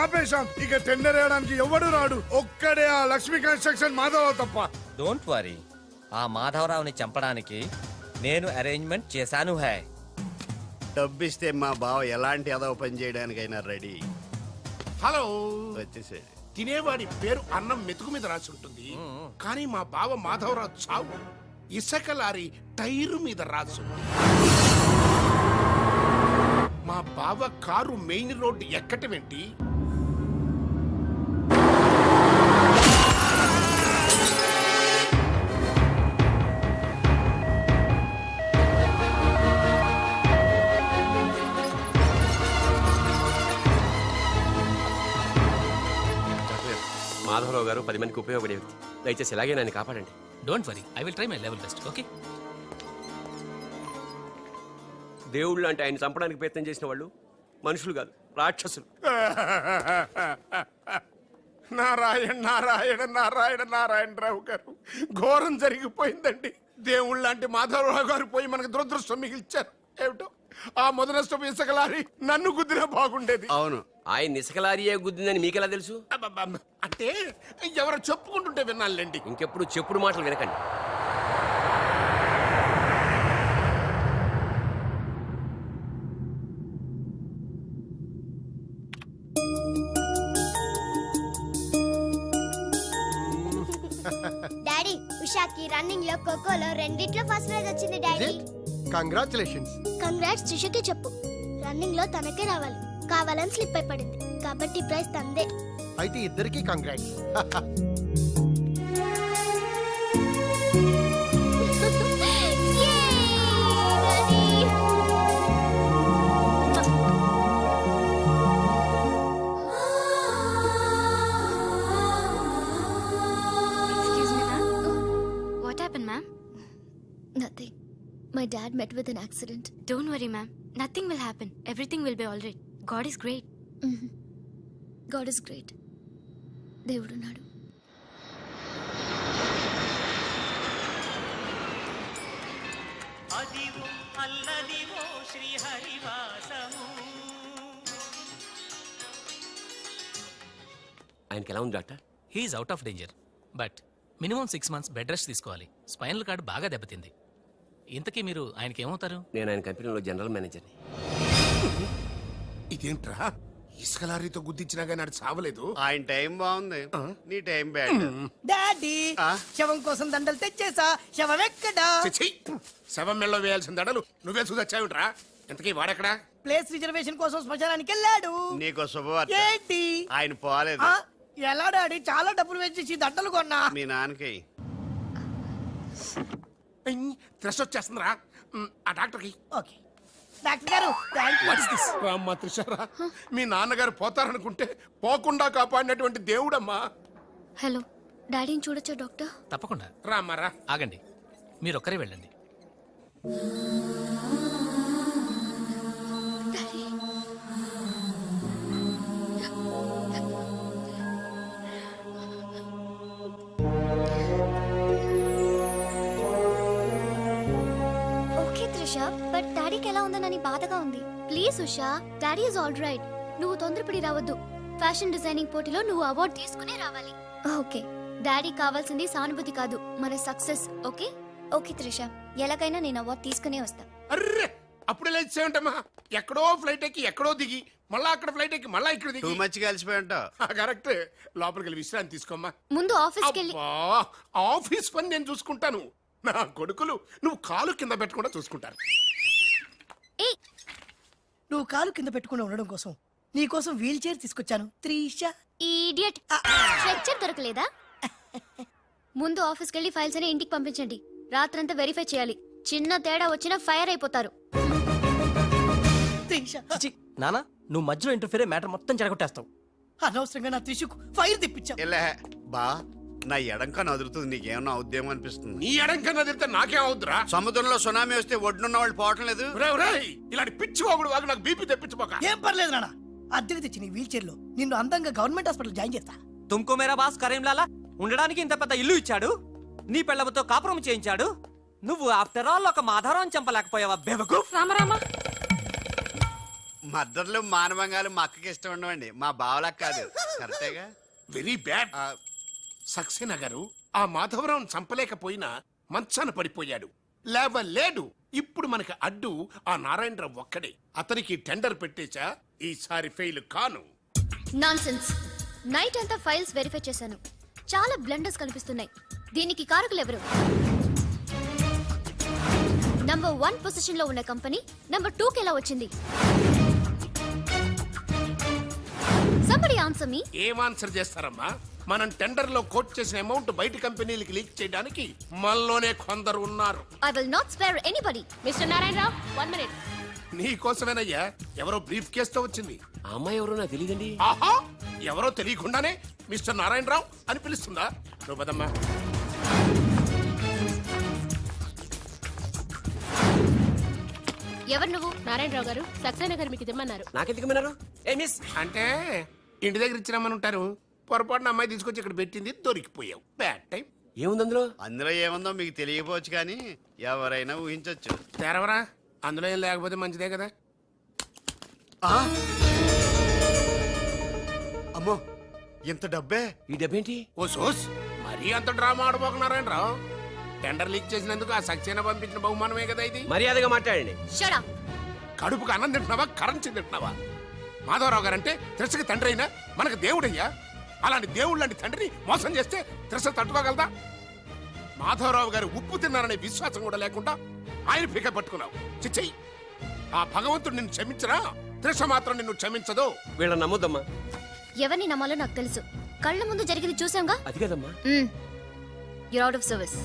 ఆపేశాం. ఇక టెండర్ వేయడానికి ఎవడు రాడు. ఒక్కడే ఆ లక్ష్మీ కన్స్ట్రక్షన్ మాధవ తప్ప. డోంట్ వరీ ఆ మాధవరావుని చంపడానికి నేను అరేంజ్మెంట్ చేశాను హై. డబ్బిస్తే మా బావ ఎలాంటి అదవ పని చేయడానికైనా రెడీ. హలో. వచ్చేసాడు తినేవాడి పేరు అన్నం మెతుకు మీద రాసి ఉంటుంది. కానీ మా బావ మాధవరావు చావు. ఇసుక లారీ టైరు మీద రాసు. మా బావ కారు మెయిన్ రోడ్ ఎక్కటమేంటి? మాధవరావు గారు పది మందికి ఉపయోగపడే వ్యక్తి దయచేసి ఇలాగే నన్ను కాపాడండి. Don't worry I will try my level best okay దేవుళ్ళు అంటే ఆయన చంపడానికి ప్రయత్నం చేసిన వాళ్ళు మనుషులు కాదు రాక్షసులు. నారాయణ నారాయణ నారాయణ నారాయణరావు గారు ఘోరం జరిగిపోయిందండి. దేవుళ్ళ లాంటి మాధవరావు గారు పోయి మనకు దురదృష్టం మిగిల్చారు. ఏమిటో? ఆ మొదనష్టం ఇసుక లారీ నన్ను గుద్దినా బాగుండేది. అవును. ఆయన నిసకలారియే గుద్దిందని మీకెలా తెలుసు. అంటే ఎవరో చెప్పుకుంటుంటే విన్నానులేండి. ఇంకెప్పుడు చెప్పుడు మాటలు వినకండి. డాడీ ఉషాకి రన్నింగ్లో ఖోఖోలో రెండిట్లో ఫస్ట్ ప్రైజ్ వచ్చింది డాడీ. కంగ్రాచులేషన్స్ కంగ్రాట్స్ త్రిషకి చెప్పు. రన్నింగ్లో తనకే రావాలి. కావాలని స్లిప్ అయి పడింది కాబట్టి ప్రైజ్ తందే అయితే ఇద్దరికి congrats Excuse me, ma'am. What happened, ma'am? Nothing my dad met with an accident Don't worry, ma'am. Nothing will happen. Everything will be all right. God is great. God is great దేవుడున్నాడు. అదివో అల్లదివో శ్రీహరివాసము. ఆయనకి ఎలా ఉంది doctor? He's out of danger but minimum six months bed rest తీసుకోవాలి. Spinal cord బాగా దెబ్బతింది. ఇంతకీ మీరు ఆయనకి ఏమవుతారు నేను ఆయన కంపెనీలో జనరల్ మేనేజర్ని. ఇదేంట్రా? ఇసుక లారీతో గుద్దించినా కానీ ఆడు సావలేదు ఆయన టైం బాగుంది. నీ టైం బ్యాడ్. డాడీ? శవం కోసం దండలు తెచ్చేసా. శవం ఎక్కడా? శవం మెల్లో వేయాల్సిన దడలు నువ్వే చూసొచ్చావుట్రా ఇంతకీ వాడెక్కడా? ప్లేస్ రిజర్వేషన్ కోసం శ్మశానానికి వెళ్ళాడు. నీకో శుభవార్త. ఏంటి? ఆయన పోలేదు. ఆ? ఎలా డాడీ? చాలా డబ్బులు వెచ్చేసి దండలు కొన్నా. మీ నాన్నకి. త్రెస్ వచ్చేస్తుందిరా. ఉమ్, ఆ డాక్టర్కి. Okay. Doctor garu thank you అమ్మ త్రిషారా మీ నాన్నగారు పోతారనుకుంటే పోకుండా కాపాడినటువంటి దేవుడమ్మా. హలో డాడీని చూడొచ్చా డాక్టర్? తప్పకుండా. రామ్మారా ఆగండి మీరు ఒక్కరే వెళ్ళండి ఓకే త్రిష. ఎలా ఉందనని బాధగా ఉంది. Please Usha daddy is all right. నువ్వు తొందరపడి రావద్దు. ఫ్యాషన్ డిజైనింగ్ పోటీలో నువ్వు అవార్డు తీసుకునే రావాలి. ఓకే. డాడీ కావాల్సింది సానుభూతి కాదు మన సక్సెస్ ఓకే? ఓకే త్రిష ఎలాగైనా నేను అవార్డు తీసుకునే వస్తా. అర్రే! అప్పుడే లేచేమంటమ్మా ఎక్కడో ఫ్లైట్ ఎక్కి ఎక్కడో దిగి మళ్ళా అక్కడ ఫ్లైట్ ఎక్కి మళ్ళా ఇక్కడ టూ దిగి మచ్ కలిసిపోయి ఉంటావు. కరెక్ట్. లోపలికి వెళ్ళి విశ్రాంతి తీసుకోమ్మా. ముందు ఆఫీస్కి వెళ్ళి అబ్బా! ఆఫీస్ పని నేను చూసుకుంటాను. నా కొడుకులు నువ్వు కాలు కింద పెట్టకుండా చూసుకుంటారు. నువ్వు కాలు కింద పెట్టుకుని ఉండడం కోసం నీ కోసం వీల్ చైర్ తీసుకొచ్చాను. త్రీష. ఈడియట్ స్ట్రెచ్చర్ దొరకలేదా? ముందు ఆఫీస్కి వెళ్ళి ఫైల్స్ అని ఇంటికి పంపించండి. రాత్రంతా వెరిఫై చేయాలి. చిన్న తేడా వచ్చినా ఫైర్ అయిపోతారు. త్రీష. నానా నువ్వు మధ్యలో ఇంటర్ఫీరే మ్యాటర్ మొత్తం చెడగొట్టేస్తావు. అనవసరంగా నా త్రిషుకు ఫైర్ తెప్పించావు. వెళ్ళే బా నా ఎడంకా నదురుతుంది నీకేమన్నా అవుద్దేమో అనిపిస్తుంది. నీ ఎడం కన్నా తిరిగితే నాకేం అవుద్దురా? సముద్రంలో సునామీ వస్తే ఒడ్డున్న వాళ్ళు పోవటం లేదు. ఒరేయ్, ఒరేయ్, ఇలాంటి పిచ్చి వాగుడు వాగు నాకు బీపీ తెప్పించుకోక. ఏం పర్లేదు నాన్న అద్దెకి తెచ్చి నీ వీల్ చైర్లో నిన్ను అందంగా గవర్నమెంట్ హాస్పిటల్ జాయిన్ చేస్తా. తుమ్కో మేరా బాస్ కరీంలాలా? ఉండడానికి ఇంత పెద్ద ఇల్లు ఇచ్చాడు? నీ పెళ్ళబతో కాపురం చేయించాడు? నువ్వు ఆఫ్టర్ ఆల్ ఒక మాధవరం చంపలేకపోయావా బెవకు రామరామా. మద్దతులు మానవంగాలు మా అక్కకి ఇష్టం ఉండవండి. మా బావలకు కాదు. కరెక్టేగా వెరీ బ్యాడ్ ఆ, సక్సేనా గారు ఆ మాధవరావును చంపలేకపోయినా మంచాన పడిపోయాడు. లేవలేడు. ఇప్పుడు మనకి అడ్డు ఆ నారాయణరావు ఒక్కడే. అతనికి టెండర్ పెట్టేచా ఈసారి ఫెయిల్ కాను. నాన్సెన్స్. నైట్ అంతా ఫైల్స్ వెరిఫై చేశాను. చాలా బ్లండర్స్ కనిపిస్తున్నాయి. దీనికి కారకులు ఎవరు? నంబర్ వన్ పొజిషన్లో ఉన్న కంపెనీ నంబర్ టూ కి ఎలా వచ్చింది? సంబడి ఆన్సర్ మీ ఏం ఆన్సర్ చేస్తారమ్మా? మనం టెండర్లో కోట్ చేసిన అమౌంట్ బయట కంపెనీలకి లీక్ చేయడానికి మనలోనే కొందరు ఉన్నారు. I will not spare anybody mister Narayanarao one minute నీ కోసమేనయ్యా ఎవరో బ్రీఫ్ కేసుతో వచ్చింది. ఆ అమ్మాయి ఎవరో నాకు తెలియదండి ఆహా ఎవరో తెలియకుండానే మిస్టర్ నారాయణరావు అని పిలుస్తుందా? నువ్వు పదమ్మా. ఎవరు నువ్వు? నారాయణరావు గారు సక్సేనా గారు మీకు ఇమ్మన్నారు నాకెందుకు విన్నారు ఏ మిస్. అంటే ఇంటి దగ్గర ఇచ్చినామని ఉంటారు. పొరపాటున అమ్మాయి తీసుకొచ్చి ఇక్కడ పెట్టింది దొరికిపోయావు. బ్యాడ్ టైం ఏముంది అందులో? అందులో ఏముందో మీకు తెలియకపోవచ్చు కానీ ఎవరైనా ఊహించొచ్చు. తెరవరా? అందులో ఏం లేకపోతే మంచిదే కదా. ఆ! అమ్మో ఇంత డబ్బే? ఈ డబ్బేంటి? ఓ సోస్ మరీ అంత డ్రామా ఆడబోకున్నారాయణ రావు టెండర్ లీక్ చేసినందుకు ఆ సక్సేనా పంపించిన బహుమానమే కదా ఇది. మర్యాదగా మాట్లాడండి. షడా కడుపుకు అన్నం తింటున్నావా? కరెన్సీ తింటున్నావా మాధవరావు గారు అంటే త్రిసకి తండ్రి అయినా మనకు దేవుడయ్యా? అలాంటి దేవుడు లాంటి తండ్రిని మోసం చేస్తే త్రిస తట్టుకోగలదా? మాధవరావు గారు ఉప్పు తిన్నారనే విశ్వాసం కూడా లేకుండా ఆయన పీక పట్టుకున్నావు. చిచ్చయ్యి ఆ భగవంతుడు నిన్ను క్షమించరా? త్రిష మాత్రం నిన్ను క్షమించదు. వీళ్ళని నమ్మొద్దమ్మా. ఎవరిని నమ్మాలో నాకు తెలుసు. కళ్ళ ముందు జరిగింది చూసాంగా? అది కదమ్మా. Your out of service